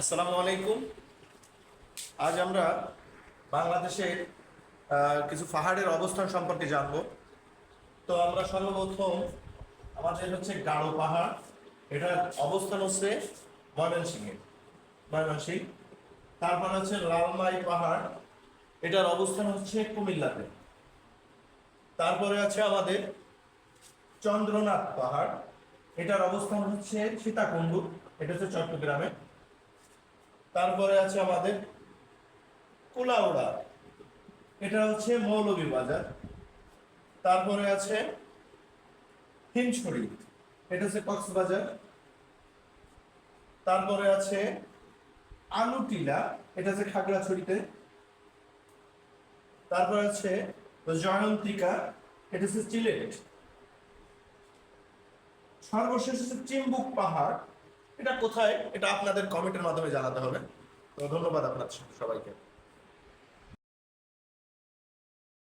আসসালামু আলাইকুম। আজ আমরা বাংলাদেশের কিছু পাহাড়ের অবস্থান সম্পর্কে জানব। তো আমরা সর্বপ্রথম আমাদের হচ্ছে গাঢ় পাহাড়। এটার অবস্থান হচ্ছে ময়মনসিংহে, ময়মনসিং। তারপর হচ্ছে লালমাই পাহাড়। এটার অবস্থান হচ্ছে কুমিল্লাতে। তারপরে আছে আমাদের চন্দ্রনাথ পাহাড়। এটার অবস্থান হচ্ছে সীতাকুণ্ডু। এটা হচ্ছে চট্টগ্রামে। তারপরে আছে আমাদের কুলাউড়া। এটা হচ্ছে মৌলভী বাজার। তারপরে আছে হিমছড়ি। এটা হচ্ছে কক্সবাজার। তারপরে আছে আলুটিলা এটা হচ্ছে খাগড়াছড়িতে। তারপরে আছে জয়ন্তিকা। এটা হচ্ছে সিলেট। সর্বশেষ হচ্ছে চিম্বুক পাহাড়। এটা কোথায়? এটা আপনাদের কমেন্টের মাধ্যমে জানাতে হবে। তো ধন্যবাদ আপনার সবাইকে।